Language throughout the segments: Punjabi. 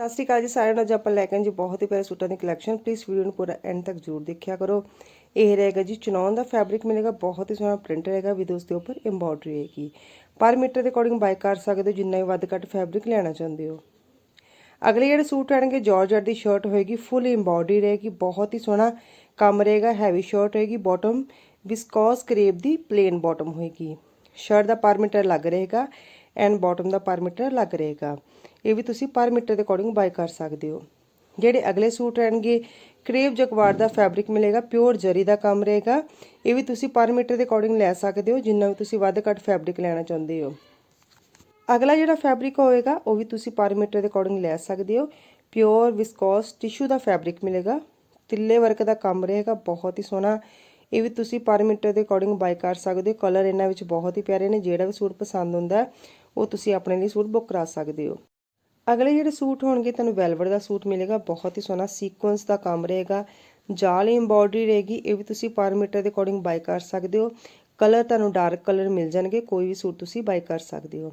ਸਤਿ ਸ਼੍ਰੀ ਅਕਾਲ ਜੀ ਸਾਰਿਆਂ ਨੂੰ। ਅੱਜ ਆਪਾਂ ਲੈ ਕੇ ਆਏ ਜੀ ਬਹੁਤ ਹੀ ਪਿਆਰੇ ਸੂਟਾਂ ਦੀ ਕਲੈਕਸ਼ਨ ਪਲੀਜ਼ ਵੀਡੀਓ ਨੂੰ ਪੂਰਾ ਐਂਡ ਤੱਕ ਜ਼ਰੂਰ ਦੇਖਿਆ ਕਰੋ। ਇਹ ਰਹੇਗਾ ਜੀ ਚੁਣਾਉਣ ਦਾ ਫੈਬਰਿਕ ਮਿਲੇਗਾ, ਬਹੁਤ ਹੀ ਸੋਹਣਾ ਪ੍ਰਿੰਟ ਰਹੇਗਾ ਵਿਦ ਉਸ ਦੇ ਉੱਪਰ ਐਮਬੋਡਰੀ ਰਹੇਗੀ। ਪਰ ਮੀਟਰ ਦੇ ਅਕੋਰਡਿੰਗ ਬਾਈ ਕਰ ਸਕਦੇ ਹੋ, ਜਿੰਨਾ ਵੀ ਵੱਧ ਘੱਟ ਫੈਬਰਿਕ ਲੈਣਾ ਚਾਹੁੰਦੇ ਹੋ। ਅਗਲੇ ਜਿਹੜੇ ਸੂਟ ਆਣਗੇ ਜਾਰਜਟ ਦੀ ਸ਼ਰਟ ਹੋਏਗੀ ਫੁੱਲ ਐਮਬੋਡਰੀ ਰਹੇਗੀ, ਬਹੁਤ ਹੀ ਸੋਹਣਾ ਕੰਮ ਰਹੇਗਾ ਹੈਵੀ ਸ਼ਰਟ ਰਹੇਗੀ ਬਾਟਮ ਵਿਸਕੋਸ ਕਰੇਪ ਦੀ ਪਲੇਨ ਬਾਟਮ ਹੋਏਗੀ। ਸ਼ਰਟ ਦਾ ਪਰ ਮੀਟਰ ਲੱਗ ਰਹੇਗਾ ਐਂਡ ਬਾਟਮ ਦਾ ਪਰ ਮੀਟਰ ਲੱਗ ਰਹੇਗਾ। ਇਹ ਵੀ ਤੁਸੀਂ ਪਰ ਮੀਟਰ ਦੇ ਅਕੋਰਡਿੰਗ ਬਾਈ ਕਰ ਸਕਦੇ ਹੋ। ਜਿਹੜੇ ਅਗਲੇ ਸੂਟ ਰਹਿਣਗੇ ਕਰੇਪ ਜਕਵਾਰ ਦਾ ਫੈਬਰਿਕ ਮਿਲੇਗਾ ਪਿਓਰ ਜਰੀ ਦਾ ਕੰਮ ਰਹੇਗਾ। ਇਹ ਵੀ ਤੁਸੀਂ ਪਰ ਮੀਟਰ ਦੇ ਅਕੋਰਡਿੰਗ ਲੈ ਸਕਦੇ ਹੋ, ਜਿੰਨਾ ਵੀ ਤੁਸੀਂ ਵੱਧ ਘੱਟ ਫੈਬਰਿਕ ਲੈਣਾ ਚਾਹੁੰਦੇ ਹੋ। ਅਗਲਾ ਜਿਹੜਾ ਫੈਬਰਿਕ ਹੋਏਗਾ, ਉਹ ਵੀ ਤੁਸੀਂ ਪਰ ਮੀਟਰ ਦੇ ਅਕੋਰਡਿੰਗ ਲੈ ਸਕਦੇ ਹੋ। ਪਿਓਰ ਵਿਸਕੋਸ ਟਿਸ਼ੂ ਦਾ ਫੈਬਰਿਕ ਮਿਲੇਗਾ। ਤਿੱਲੇ ਵਰਕ ਦਾ ਕੰਮ ਰਹੇਗਾ, ਬਹੁਤ ਹੀ ਸੋਹਣਾ। ਇਹ ਵੀ ਤੁਸੀਂ ਪਰ ਮੀਟਰ ਦੇ ਅਕੋਰਡਿੰਗ ਬਾਈ ਕਰ ਸਕਦੇ ਹੋ। ਕਲਰ ਇਹਨਾਂ ਵਿੱਚ ਬਹੁਤ ਹੀ ਪਿਆਰੇ ਨੇ, ਜਿਹੜਾ ਵੀ ਸੂਟ ਪਸੰਦ ਹੁੰਦਾ ਉਹ ਤੁਸੀਂ ਆਪਣੇ ਲਈ ਸੂਟ ਬੁੱਕ ਕਰਾ ਸਕਦੇ ਹੋ। ਅਗਲੇ ਜਿਹੜੇ ਸੂਟ ਹੋਣਗੇ, ਤੁਹਾਨੂੰ ਵੈਲਵਟ ਦਾ ਸੂਟ ਮਿਲੇਗਾ, ਬਹੁਤ ਹੀ ਸੋਹਣਾ ਸੀਕੁਐਂਸ ਦਾ ਕੰਮ ਰਹੇਗਾ। ਜਾਲ ਐਮਬੋਡਰੀ ਰਹੇਗੀ, ਇਹ ਵੀ ਤੁਸੀਂ ਪਰ ਮੀਟਰ ਦੇ ਅਕੋਰਡਿੰਗ ਬਾਈ ਕਰ ਸਕਦੇ ਹੋ। ਕਲਰ ਤੁਹਾਨੂੰ ਡਾਰਕ ਕਲਰ ਮਿਲ ਜਾਣਗੇ, ਕੋਈ ਵੀ ਸੂਟ ਤੁਸੀਂ ਬਾਈ ਕਰ ਸਕਦੇ ਹੋ।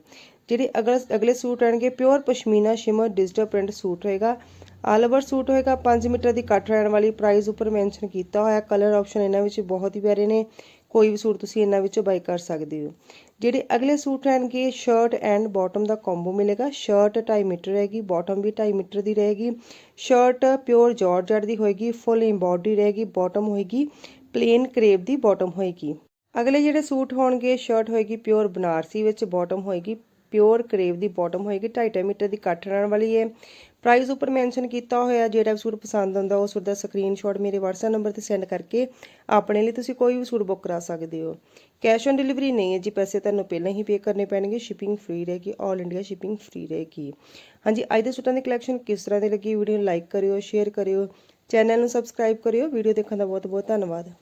ਜਿਹੜੇ ਅਗਲੇ ਅਗਲੇ ਸੂਟ ਆਣਗੇ pure pashmina shimmer digital print suit ਹੋਏਗਾ। ਆਲ ਓਵਰ ਸੂਟ ਹੋਏਗਾ 5 ਮੀਟਰ ਦੀ ਕੱਟ ਰਹਿਣ ਵਾਲੀ ਪ੍ਰਾਈਸ ਉੱਪਰ ਮੈਂਸ਼ਨ ਕੀਤਾ ਹੋਇਆ। ਕਲਰ ਆਪਸ਼ਨ ਇਹਨਾਂ ਵਿੱਚ ਬਹੁਤ ਹੀ ਪਿਆਰੇ ਨੇ, ਕੋਈ ਵੀ ਸੂਟ ਤੁਸੀਂ ਇਹਨਾਂ ਵਿੱਚੋਂ ਬਾਈ ਕਰ ਸਕਦੇ ਹੋ। ਜਿਹੜੇ ਅਗਲੇ ਸੂਟ ਰਹਿਣਗੇ ਸ਼ਰਟ ਐਂਡ ਬਾਟਮ ਦਾ ਕੰਬੋ ਮਿਲੇਗਾ। ਸ਼ਰਟ 2.5 ਮੀਟਰ ਰਹੇਗੀ ਬਾਟਮ ਵੀ 2.5 ਮੀਟਰ ਦੀ ਰਹੇਗੀ। ਸ਼ਰਟ ਪਿਓਰ ਜਾਰਜਟ ਦੀ ਹੋਏਗੀ ਫੁੱਲ ਐਮਬੋਡਰੀ ਰਹੇਗੀ ਬਾਟਮ ਹੋਏਗੀ ਪਲੇਨ ਕਰੇਪ ਦੀ ਬਾਟਮ ਹੋਏਗੀ। ਅਗਲੇ ਜਿਹੜੇ ਸੂਟ ਹੋਣਗੇ ਸ਼ਰਟ ਹੋਏਗੀ ਪਿਓਰ ਬਨਾਰਸੀ ਵਿੱਚ ਬਾਟਮ ਹੋਏਗੀ ਪਿਓਰ ਕਰੇਵ ਦੀ ਬਾਟਮ ਹੋਏਗੀ 2.5 ਮੀਟਰ ਦੀ ਕੱਟ ਰਹਿਣ ਵਾਲੀ ਹੈ। ਪ੍ਰਾਈਸ ਉੱਪਰ ਮੈਂਸ਼ਨ ਕੀਤਾ ਹੋਇਆ, ਜਿਹੜਾ ਵੀ ਸੂਟ ਪਸੰਦ ਆਉਂਦਾ, ਉਹ ਸੂਟ ਦਾ ਸਕਰੀਨਸ਼ਾਟ ਮੇਰੇ WhatsApp ਨੰਬਰ ਤੇ ਸੈਂਡ ਕਰਕੇ ਆਪਣੇ ਲਈ ਤੁਸੀਂ ਕੋਈ ਵੀ ਸੂਟ ਬੁੱਕ ਕਰਾ ਸਕਦੇ ਹੋ। ਕੈਸ਼ ਔਨ ਡਿਲੀਵਰੀ ਨਹੀਂ ਹੈ ਜੀ, ਪੈਸੇ ਤੁਹਾਨੂੰ ਪਹਿਲਾਂ ਹੀ ਪੇ ਕਰਨੇ ਪੈਣਗੇ ਸ਼ਿਪਿੰਗ ਫ੍ਰੀ ਰਹੇਗੀ 올 ਇੰਡੀਆ ਸ਼ਿਪਿੰਗ ਫ੍ਰੀ ਰਹੇਗੀ। ਹਾਂਜੀ, ਅੱਜ ਦੇ ਸੂਟਾਂ ਦੀ ਕਲੈਕਸ਼ਨ ਕਿਸ ਤਰ੍ਹਾਂ ਦੀ ਲੱਗੀ, ਵੀਡੀਓ ਨੂੰ ਲਾਈਕ ਕਰਿਓ ਸ਼ੇਅਰ ਕਰਿਓ ਚੈਨਲ ਨੂੰ ਸਬਸਕ੍ਰਾਈਬ ਕਰਿਓ, ਵੀਡੀਓ ਦੇਖਣ ਦਾ ਬਹੁਤ ਬਹੁਤ ਧੰਨਵਾਦ।